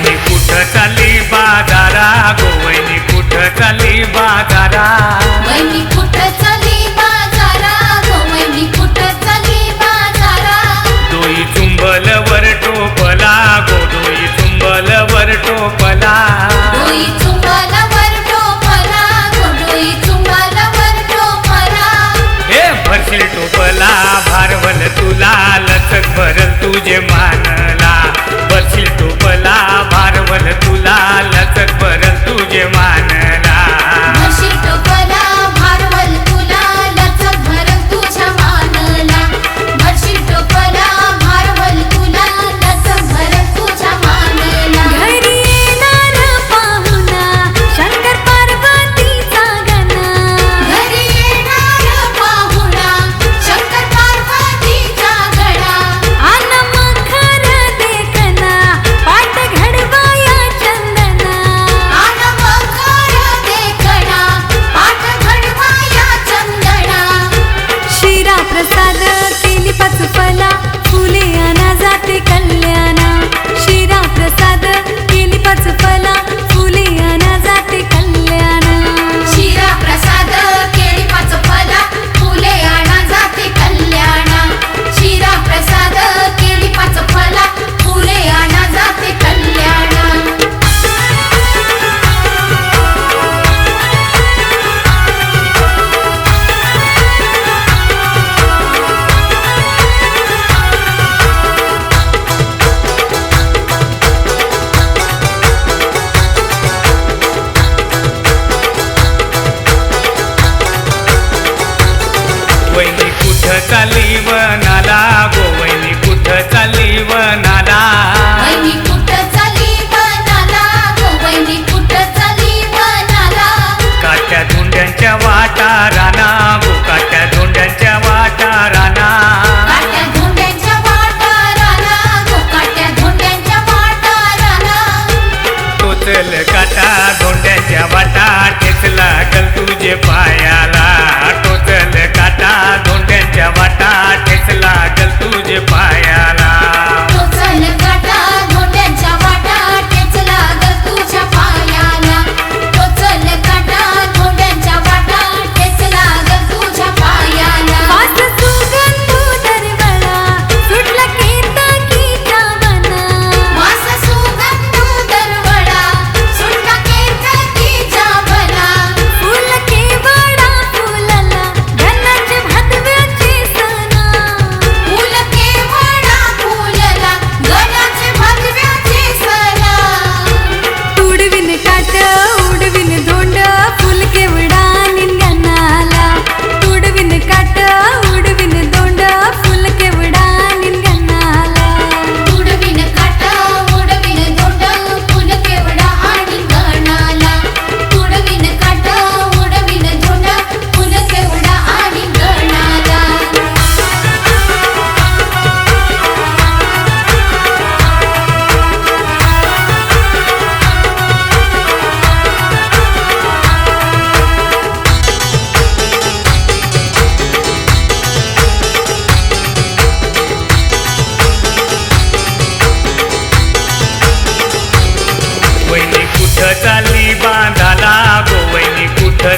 गोवैनी कुठं बाजारा? गोवैनी कुठ चालली बाजारा? भारवल तुला लचक भरल तुझे मानला. बसी तू मला भारवल चालली वनाला गोवैनी कुठं चालली वनाला काट्या धोंड्यांच्या वाटा राना काट्या धोंड्यांच्या वाटा राना टोचल काटा धोंड्यांच्या वाटा टेचला कल तुझे पायाला.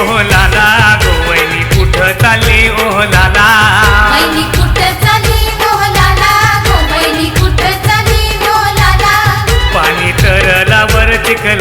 ओह लाला गोवैनी कुठं चालली ओह लाला पाणी तरला वर चिखल